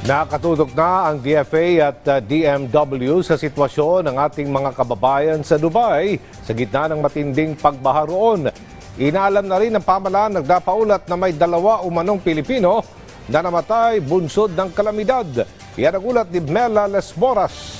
Nakatutok na ang DFA at uh, DMW sa sitwasyon ng ating mga kababayan sa Dubai sa gitna ng matinding pagbaha roon. Inaalam na rin ng pamalaan nagdapaulat na may dalawa umanong Pilipino na namatay bunsod ng kalamidad. Yan ang ulat ni Mela Lesboras.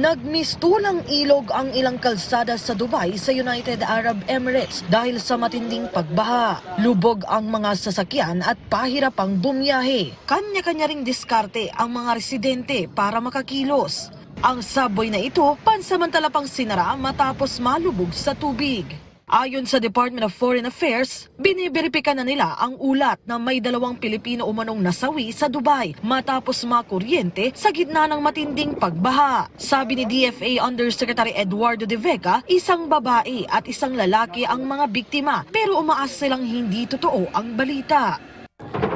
Nagmistulang ilog ang ilang kalsada sa Dubai sa United Arab Emirates dahil sa matinding pagbaha. Lubog ang mga sasakyan at pahirap ang bumiyahe. Kanya-kanya ring diskarte ang mga residente para makakilos. Ang subway na ito pansamantala pang sinara matapos malubog sa tubig. Ayon sa Department of Foreign Affairs, biniberipika na nila ang ulat na may dalawang Pilipino umanong nasawi sa Dubai matapos makuryente sa gitna ng matinding pagbaha. Sabi ni DFA Undersecretary Eduardo De Vega, isang babae at isang lalaki ang mga biktima pero umaas silang hindi totoo ang balita.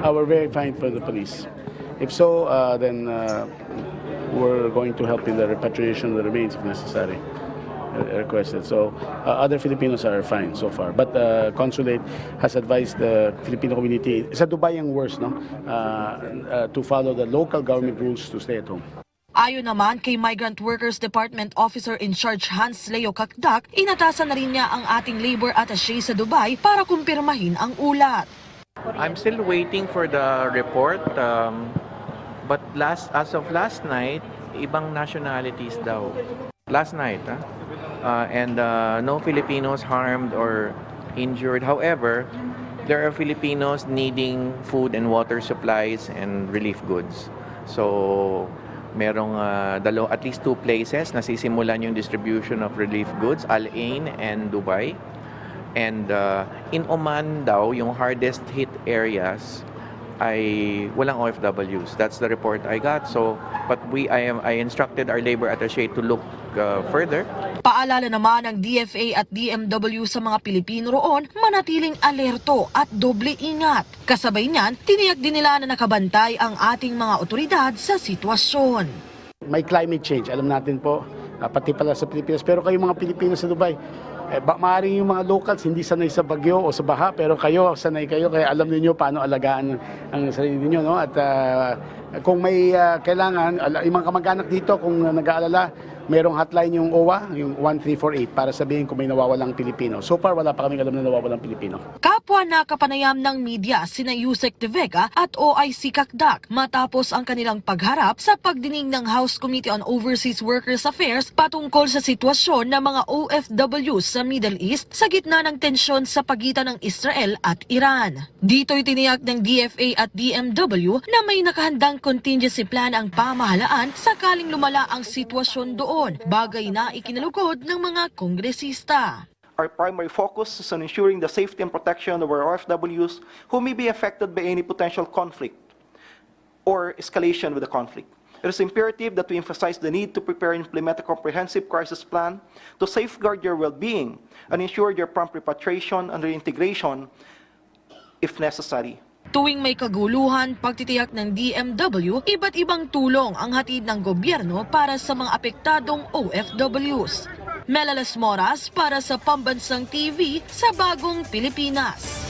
Uh, we're very fine for the police. If so, uh, then uh, we're going to help in the repatriation of the remains if necessary. Uh, Requested. So uh, other Filipinos are fine so far, but uh, consulate has advised the Filipino community. Sa Dubai ang worst, no, uh, uh, to follow the local government rules to stay at home. Ayon naman kay Migrant Workers Department Officer in Charge Hans Leo Kakdak, inatasan na rin niya ang ating labor attaché sa Dubai para kumpirmahin ang ulat. I'm still waiting for the report. Um, but last, as of last night, ibang nationalities daw. Last night, ah. Uh, and uh, no Filipinos harmed or injured. However, there are Filipinos needing food and water supplies and relief goods. So, merong uh, dalo, at least two places na sisimulan yung distribution of relief goods, Al Ain and Dubai. And uh, in Oman daw, yung hardest hit areas ay walang OFWs. That's the report I got. So, but we I am I instructed our labor attaché to look uh, further Paalala naman ng DFA at DMW sa mga Pilipino roon manatiling alerto at doble ingat. Kasabay niyan, tiniyak din nila na nakabantay ang ating mga otoridad sa sitwasyon. May climate change, alam natin po, uh, pati pala sa Pilipinas. Pero kayo mga Pilipino sa Dubai, eh, ba, maaaring yung mga locals hindi sanay sa bagyo o sa baha, pero kayo, sanay kayo, kaya alam niyo paano alagaan ang sarili niyo no? At uh, kung may uh, kailangan, yung mga kamag-anak dito, kung nag-aalala, merong hotline yung OWA, yung 1348, para sabihin kung may nawawalang Pilipino. So far, wala pa kaming alam na nawawalang Pilipino. Kapwa na kapanayam ng media sina Yusek De Vega at OIC Kakdak matapos ang kanilang pagharap sa pagdinig ng House Committee on Overseas Workers Affairs patungkol sa sitwasyon ng mga OFWs sa Middle East sa gitna ng tensyon sa pagitan ng Israel at Iran. Dito'y tiniyak ng DFA at DMW na may nakahandang contingency plan ang pamahalaan sakaling lumala ang sitwasyon doon, bagay na ikinalugod ng mga kongresista. Our primary focus is on ensuring the safety and protection of our OFWs who may be affected by any potential conflict or escalation with the conflict. It is imperative that we emphasize the need to prepare and implement a comprehensive crisis plan to safeguard your well-being and ensure your prompt repatriation and reintegration if necessary. Tuwing may kaguluhan, pagtitiyak ng DMW, iba't ibang tulong ang hatid ng gobyerno para sa mga apektadong OFWs. Melalas Moras para sa Pambansang TV sa Bagong Pilipinas.